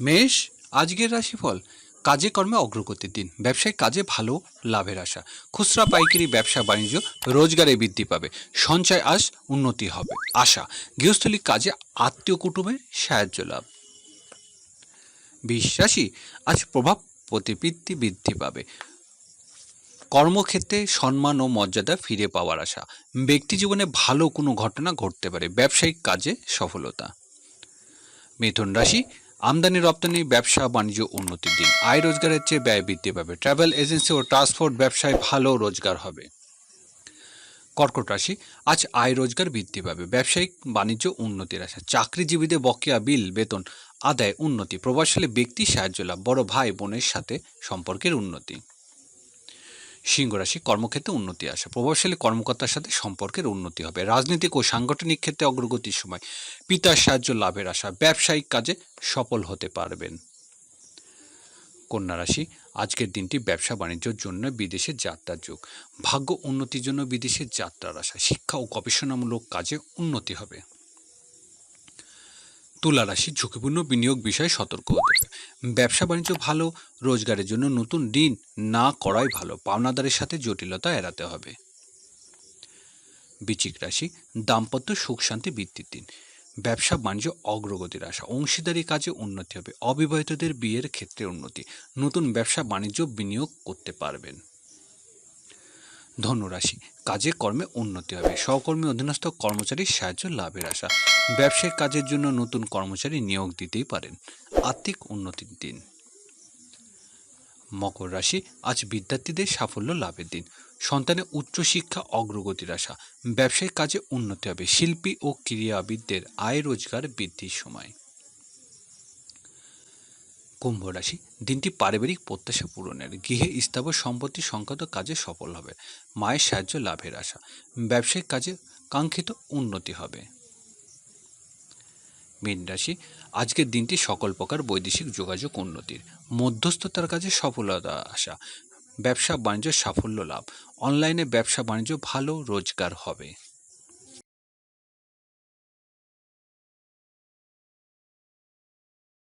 মেষ, আজকের রাশিফল। কাজে কর্মে অগ্রগতির দিন। ব্যবসায়িক কাজে ভালো লাভের আশা। খুচরা পাইকারি ব্যবসা বাণিজ্য রোজগারে বৃদ্ধি পাবে। সঞ্চয় আস উন্নতি হবে। আশা, গৃহস্থলী কাজে আত্মীয় কুটুমের সাহায্য লাভ। বিশ্বাসী, আজ প্রভাব প্রতিবৃত্তি বৃদ্ধি পাবে। কর্মক্ষেত্রে সম্মান ও মর্যাদা ফিরে পাওয়ার আশা। ব্যক্তি জীবনে ভালো কোনো ঘটনা ঘটতে পারে। ব্যবসায়িক কাজে সফলতা। মিথুন রাশি আমদানি, রপ্তানি, ব্যবসা, বাণিজ্য উন্নতির দিন। আয় রোজগারের চেয়ে ব্যয় বৃদ্ধি পাবে। ট্রাভেল এজেন্সি ও ট্রান্সপোর্ট ব্যবসায় ভালো রোজগার হবে। কর্কট রাশি, আজ আয় রোজগার বৃদ্ধি পাবে। ব্যবসায়িক বাণিজ্য উন্নতির আশা। চাকরিজীবীদের বকেয়া বিল, বেতন, আদায় উন্নতি। প্রভাবশালী ব্যক্তি সাহায্য লাভ। বড় ভাই বোনের সাথে সম্পর্কের উন্নতি। সিংহ রাশি কর্মক্ষেত্রে উন্নতি আসে। প্রভাবশালী কর্মকর্তার সাথে সম্পর্কের উন্নতি হবে। রাজনৈতিক ও সাংগঠনিক ক্ষেত্রে অগ্রগতির সময় পিতার সাহায্য লাভের আশা ব্যবসায়িক কাজে সফল হতে পারবেন। কন্যা রাশি, আজকের দিনটি ব্যবসা বাণিজ্যের জন্য বিদেশে যাত্রার যুগ। ভাগ্য উন্নতির জন্য বিদেশে যাত্রার আশা। শিক্ষা ও গবেষণামূলক কাজে উন্নতি হবে। তুলা রাশি ঝুঁকিপূর্ণ বিনিয়োগ বিষয়ে সতর্ক হতে হবে। ব্যবসা বাণিজ্য ভালো, রোজগারের জন্য নতুন ঋণ না করাই ভালো, পাওনাদারের সাথে জটিলতা এড়াতে হবে। বিচিক রাশি, দাম্পত্য সুখ শান্তি বৃদ্ধির দিন। ব্যবসা বাণিজ্য অগ্রগতির আশা, অংশীদারি কাজে উন্নতি হবে। অবিবাহিতদের বিয়ের ক্ষেত্রে উন্নতি। নতুন ব্যবসা বাণিজ্য বিনিয়োগ করতে পারবেন। ধনুরাশি কাজে কর্মে উন্নতি হবে। সহকর্মী, অধীনস্থ কর্মচারীর সাহায্য লাভের আশা। ব্যবসায়িক কাজের জন্য নতুন কর্মচারী নিয়োগ দিতেই পারেন। আর্থিক উন্নতির দিন। মকর রাশি, আজ বিদ্যার্থীদের সাফল্য লাভের দিন। সন্তানের উচ্চশিক্ষা, অগ্রগতির আশা। ব্যবসায়িক কাজে উন্নতি হবে। শিল্পী ও ক্রীড়াবিদদের আয় রোজগার বৃদ্ধির সময়। কুম্ভ রাশি, দিনটি পারিবারিক প্রত্যাশা পূরণের। গৃহে স্থাবর সম্পত্তি সংক্রান্ত কাজে সফল হবে। মায়ের সাহায্য লাভের আশা। ব্যবসায়িক কাজে কাঙ্ক্ষিত উন্নতি হবে। মীন রাশি, আজকের দিনটি সকল প্রকার বৈদেশিক যোগাযোগ উন্নতির। মধ্যস্থতার কাজে সফলতা আসা ব্যবসা বাণিজ্য সাফল্য লাভ। অনলাইনে ব্যবসা বাণিজ্য ভালো, রোজগার হবে।